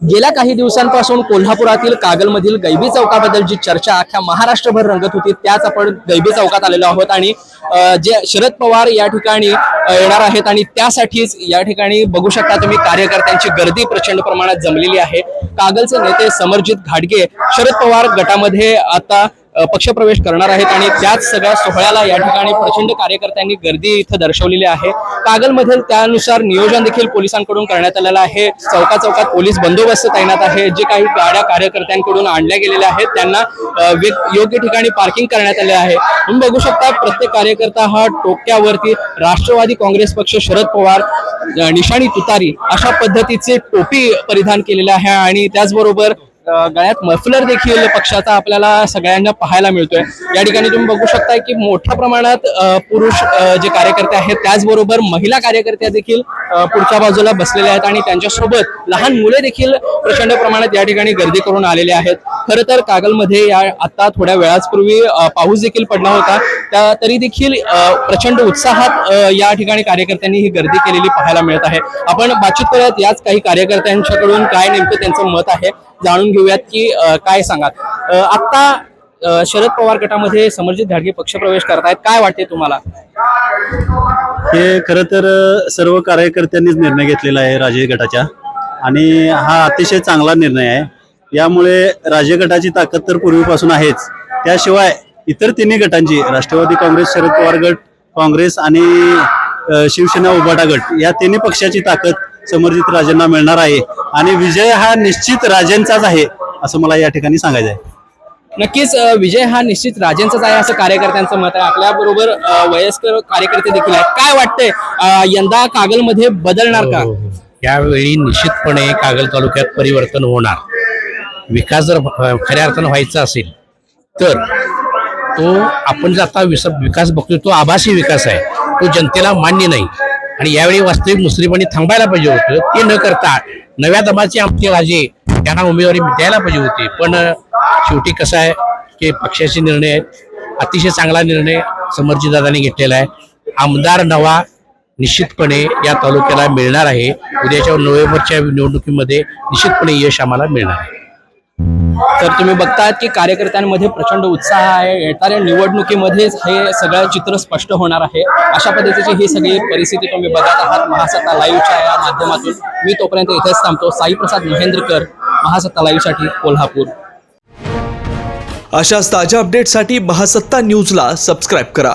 गेल्या काही दिवसांपासून कोल्हापुरातील कागलमधील गैबी चौकाबद्दल जी चर्चा अख्ख्या महाराष्ट्रभर रंगत होती त्याच आपण गैबी चौकात आलेलो आहोत. आणि जे शरद पवार या ठिकाणी येणार आहेत आणि त्यासाठीच या ठिकाणी बघू शकता तुम्ही कार्यकर्त्यांची गर्दी प्रचंड प्रमाणात जमलेली आहे. कागलचे नेते समरजित घाटगे शरद पवार गटामध्ये आता पक्षप्रवेश करणार आहेत आणि त्याच सगळ्या सोहळ्याला या ठिकाणी प्रचंड कार्यकर्त्यांनी गर्दी इथं दर्शवलेली आहे. कागलमधील त्यानुसार नियोजन देखील पोलिसांकडून करण्यात आलेलं आहे. चौका चौकात पोलीस बंदोबस्त तैनात आहे. जे काही गाड्या कार्यकर्त्यांकडून आणल्या गेलेल्या आहेत त्यांना योग्य ठिकाणी पार्किंग करण्यात आले आहे. तुम्ही बघू शकता प्रत्येक कार्यकर्ता हा टोक्यावरती राष्ट्रवादी काँग्रेस पक्ष शरद पवार निशाणी तुतारी अशा पद्धतीचे टोपी परिधान केलेले आहे आणि त्याचबरोबर गळ्यात मफलर देखील पक्षाचा आपल्याला सगळ्यांना पाहायला मिळतोय. या ठिकाणी तुम्ही बघू शकता की मोठ्या प्रमाणात पुरुष जे कार्यकर्ते आहेत त्याचबरोबर महिला कार्यकर्त्या देखील पुढच्या बाजूला बसलेल्या आहेत आणि त्यांच्यासोबत लहान मुले देखील प्रचंड प्रमाणात या ठिकाणी गर्दी करून आलेले आहेत. खरं तर कागलमध्ये या आता थोड्या वेळापूर्वी पाऊस देखील पडला होता. त्या तरी देखील प्रचंड उत्साहात या ठिकाणी कार्यकर्त्यांनी ही गर्दी केलेली पाहायला मिळत आहे. आपण बातचीत करूयात याच काही कार्यकर्त्यांच्याकडून काय नेमकं त्यांचं मत आहे जाणून घेऊयात की काय सांगाल. आत्ता शरद पवार गटामध्ये समर्जित घाडगे पक्षप्रवेश करतायत. काय वाटते तुम्हाला? हे खरं तर सर्व कार्यकर्त्यांनीच निर्णय घेतलेला आहे राजे गटाच्या. आणि हा अतिशय चांगला निर्णय आहे. यामुळे राजे गटाची ताकद तर पूर्वीपासून आहेच. त्याशिवाय इतर तिन्ही गटांची राष्ट्रवादी काँग्रेस शरद पवार गट काँग्रेस आणि शिवसेना उबाटा गट या तिन्ही पक्षाची ताकद समर्जित राजांना मिळणार आहे. आणि विजय हा निश्चित राजेंचाच आहे असं मला या ठिकाणी सांगायचं आहे. नक्कीच विजय हा निश्चित राजेंचाच आहे असं कार्यकर्त्यांचं मत आहे. आपल्या बरोबर वयस्कर कार्यकर्ते देखील आहेत. काय वाटतंय यंदा कागलमध्ये बदलणार का? हो, हो. यावेळी निश्चितपणे कागल तालुक्यात परिवर्तन होणार. विकास जर खऱ्या अर्थानं व्हायचा असेल तर तो आपण जर आता विस विकास बघतोय तो आभासी विकास आहे. तो जनतेला मान्य नाही. आणि यावेळी वास्तविक मुस्लिमांनी थांबायला पाहिजे होतं. ते न करता नव्या दमाचे आमचे राजे त्यांना उमेदवारी द्यायला पाहिजे होती. पण शेवटी कसं आहे की पक्षाचे निर्णय आहेत. अतिशय चांगला निर्णय समर्जितदादांनी घेतलेला आहे. आमदार नवा निश्चितपणे या तालुक्याला मिळणार आहे. उद्याच्या नोव्हेंबरच्या निवडणुकीमध्ये निश्चितपणे यश आम्हाला मिळणार आहे. तर तुम्ही बघतात की कार्यकर्त्यांमध्ये प्रचंड उत्साह आहे. येणाऱ्या निवडणुकीमध्येच हे सगळं चित्र स्पष्ट होणार आहे. अशा पद्धतीची ही सगळी परिस्थिती तुम्ही बघत आहात. महासत्ता लाईव्हच्या या माध्यमातून मी तोपर्यंत इथेच थांबतो. साईप्रसाद महेंद्रकर महासत्ता लाईव्हसाठी कोल्हापूर. अशाच ताज्या अपडेटसाठी महासत्ता न्यूजला सबस्क्राईब करा.